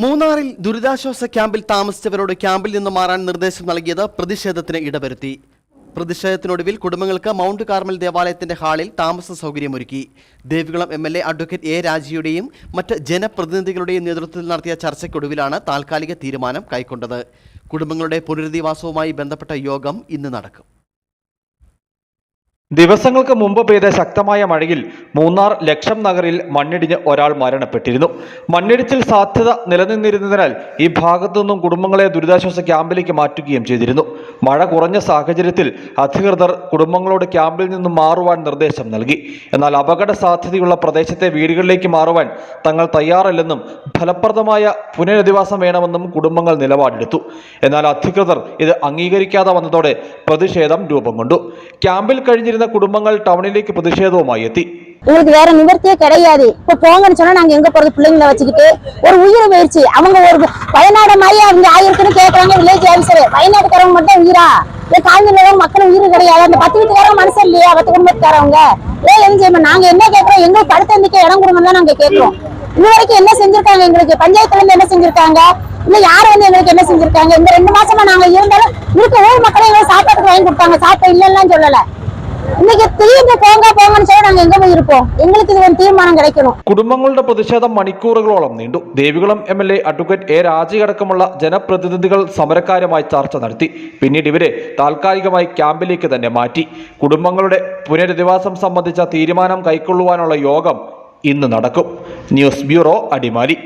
മൂന്നാറിൽ ദുരിതാശ്വാസ ക്യാമ്പിൽ താമസിച്ചവരോട് ക്യാമ്പിൽ നിന്ന് മാറാൻ നിർദ്ദേശം നൽകിയത് പ്രതിഷേധത്തിന് ഇടവരുത്തി. പ്രതിഷേധത്തിനൊടുവിൽ കുടുംബങ്ങൾക്ക് മൗണ്ട് കാർമൽ ദേവാലയത്തിന്റെ ഹാളിൽ താമസ സൗകര്യമൊരുക്കി. Devikulam M L A advocate A രാജിയുടെയും മറ്റ് ജനപ്രതിനിധികളുടെയും നേതൃത്വത്തിൽ നടത്തിയ ചർച്ചയ്ക്കൊടുവിലാണ് താൽക്കാലിക തീരുമാനം കൈക്കൊണ്ടത്. കുടുംബങ്ങളുടെ പുനരധിവാസവുമായി ബന്ധപ്പെട്ട യോഗം ഇന്ന് നടക്കും. ദിവസങ്ങൾക്ക് മുമ്പ് പെയ്ത ശക്തമായ മഴയിൽ മൂന്നാർ ലക്ഷം നഗറിൽ മണ്ണിടിഞ്ഞ് ഒരാൾ മരണപ്പെട്ടിരുന്നു. മണ്ണിടിച്ചിൽ സാധ്യത നിലനിന്നിരുന്നതിനാൽ ഈ ഭാഗത്തു നിന്നും കുടുംബങ്ങളെ ദുരിതാശ്വാസ ക്യാമ്പിലേക്ക് മാറ്റുകയും ചെയ്തിരുന്നു. മഴ കുറഞ്ഞ സാഹചര്യത്തിൽ അധികൃതർ കുടുംബങ്ങളോട് ക്യാമ്പിൽ നിന്നും മാറുവാൻ നിർദ്ദേശം നൽകി. എന്നാൽ അപകട സാധ്യതയുള്ള പ്രദേശത്തെ വീടുകളിലേക്ക് മാറുവാൻ തങ്ങൾ തയ്യാറല്ലെന്നും ഫലപ്രദമായ പുനരധിവാസം വേണമെന്നും കുടുംബങ്ങൾ നിലപാടെടുത്തു. എന്നാൽ അധികൃതർ ഇത് അംഗീകരിക്കാതെ വന്നതോടെ പ്രതിഷേധം രൂപം കൊണ്ടു. ക്യാമ്പിൽ കഴിഞ്ഞിരുന്ന കുടുംബങ്ങൾ ടൗണിലേക്ക് പ്രതിഷേധവുമായി എത്തി எங்களுக்கு வேற நிவர்த்தியே கிடையாது இப்ப போங்கன்னு சொன்னா நாங்க எங்க போறது பிள்ளைங்களை வச்சுக்கிட்டு ஒரு உயிர் போயிடுச்சு அவங்க ஒரு வயநாடு மாதிரி அவங்க ஆயிருக்குன்னு கேக்குறாங்க வில்லேஜ் ஆஃபீஸர் வயநாட்டுக்காரங்க மட்டும் உயிரா இல்ல காஞ்சிபுரம் மக்கள் உயிர் கிடையாது அந்த பத்து வீட்டுக்காரங்க மனுஷன் இல்லையா பத்து குடும்பத்துக்காரவங்க ஏன் என்ன செய்யணும் நாங்க என்ன கேக்குறோம் எங்களுக்கு படுத்த எந்திக்க இடம் கொடுங்க தான் நாங்க கேட்கிறோம் இது வரைக்கும் என்ன செஞ்சிருக்காங்க எங்களுக்கு பஞ்சாயத்துல இருந்து என்ன செஞ்சிருக்காங்க இல்ல யார் வந்து எங்களுக்கு என்ன செஞ்சிருக்காங்க இந்த ரெண்டு மாசமா நாங்க இருந்தாலும் இருக்க ஊர் மக்களே எங்களுக்கு சாப்பாட்டுக்கு வாங்கி கொடுத்தாங்க சாப்பிட்ட இல்லைன்னு சொல்லல இன்னைக்கு திடீர்னு போங்க போங்கன்னு சொல்லி நாங்க எங்க போய் இருப்போம் எங்களுக்கு இது ஒரு தீர்மானம் கிடைக்கணும் കുടുംബങ്ങളുടെ പ്രതിഷേധം മണിക്കൂറുകളോളം നീണ്ടു Devikulam M L A advocate A Raji അടക്കമുള്ള ജനപ്രതിനിധികൾ സമരക്കാരുമായി ചർച്ച നടത്തി പിന്നീട് ഇവരെ താൽക്കാലികമായി ക്യാമ്പിലേക്ക് തന്നെ മാറ്റി കുടുംബങ്ങളുടെ പുനരധിവാസം സംബന്ധിച്ച തീരുമാനം കൈക്കൊള്ളുവാനുള്ള യോഗം ഇന്ന് നടക്കും ന്യൂസ് ബ്യൂറോ അടിമാലി